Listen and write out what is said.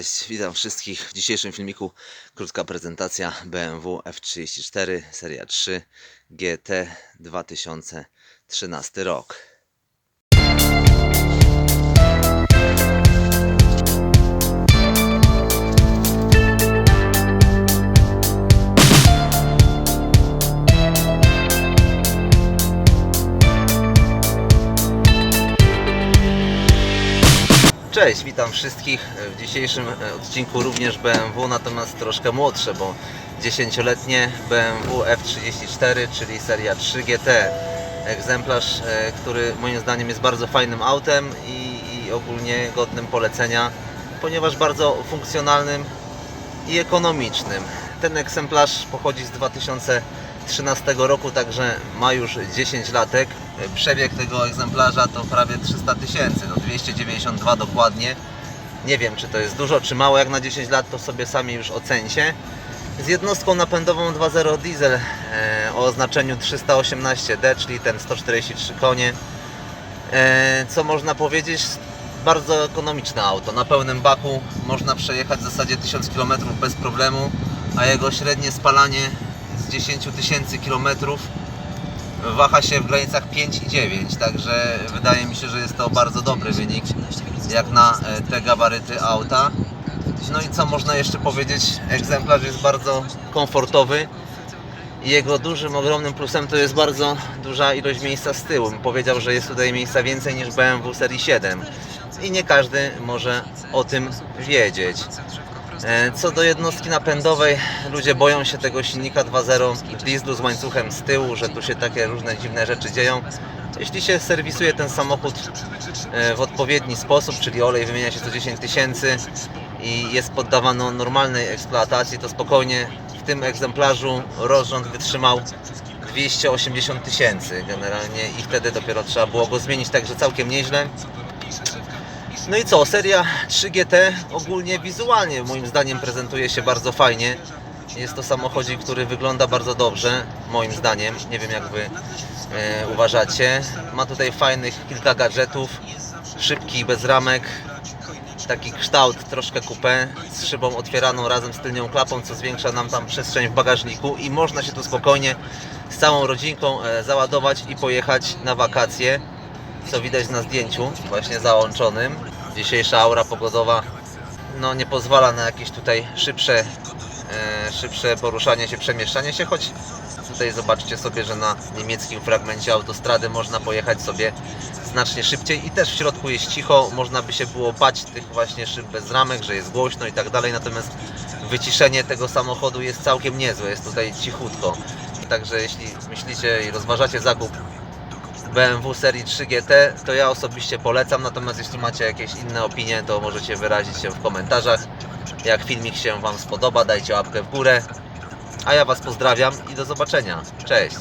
Cześć, witam wszystkich. W dzisiejszym filmiku krótka prezentacja BMW F34 Seria 3 GT 2013 rok. Cześć, witam wszystkich. W dzisiejszym e, odcinku również BMW, natomiast troszkę młodsze, bo 10-letnie BMW F34, czyli seria 3 GT. Egzemplarz, e, który moim zdaniem jest bardzo fajnym autem i, i ogólnie godnym polecenia, ponieważ bardzo funkcjonalnym i ekonomicznym. Ten egzemplarz pochodzi z 2013 roku, także ma już 10 latek. Przebieg tego egzemplarza to prawie 300 tysięcy, no 292 dokładnie. Nie wiem, czy to jest dużo, czy mało jak na 10 lat, to sobie sami już ocencie. Z jednostką napędową 2.0 diesel e, o oznaczeniu 318D, czyli ten 143 konie. E, co można powiedzieć? Bardzo ekonomiczne auto. Na pełnym baku można przejechać w zasadzie 1000 km bez problemu, a jego średnie spalanie z 10 tysięcy km waha się w granicach 5 i 9, także wydaje mi się, że jest to bardzo dobry wynik jak na e, te gabaryty auta. No i co można jeszcze powiedzieć? Egzemplarz jest bardzo komfortowy. Jego dużym, ogromnym plusem to jest bardzo duża ilość miejsca z tyłu. Powiedział, że jest tutaj miejsca więcej niż BMW serii 7. I nie każdy może o tym wiedzieć. E, Co do jednostki napędowej, ludzie boją się tego silnika 2.0 dieslu z łańcuchem z tyłu, że tu się takie różne dziwne rzeczy dzieją. Jeśli się serwisuje ten samochód e, w odpowiedni sposób, czyli olej wymienia się co 10 tysięcy i jest poddawano normalnej eksploatacji, to spokojnie w tym egzemplarzu rozrząd wytrzymał 280 tysięcy generalnie i wtedy dopiero trzeba było go zmienić, także całkiem nieźle. No i co, seria 3GT ogólnie wizualnie moim zdaniem prezentuje się bardzo fajnie. Jest to samochodzik, który wygląda bardzo dobrze, moim zdaniem. Nie wiem jak Wy e, uważacie. Ma tutaj fajnych kilka gadżetów, szybki, bez ramek. Taki kształt troszkę coupé z szybą otwieraną razem z tylnią klapą, co zwiększa nam tam przestrzeń w bagażniku i można się tu spokojnie z całą rodzinką e, załadować i pojechać na wakacje co widać na zdjęciu właśnie załączonym. Dzisiejsza aura pogodowa no, nie pozwala na jakieś tutaj szybsze, e, szybsze poruszanie się, przemieszczanie się, choć tutaj zobaczcie sobie, że na niemieckim fragmencie autostrady można pojechać sobie znacznie szybciej i też w środku jest cicho, można by się było bać tych właśnie szyb bez ramek, że jest głośno i tak dalej, natomiast wyciszenie tego samochodu jest całkiem niezłe, jest tutaj cichutko. Także jeśli myślicie i rozważacie zakup BMW serii 3 GT, to ja osobiście polecam, natomiast jeśli macie jakieś inne opinie, to możecie wyrazić się w komentarzach. Jak filmik się Wam spodoba, dajcie łapkę w górę. A ja Was pozdrawiam i do zobaczenia. Cześć!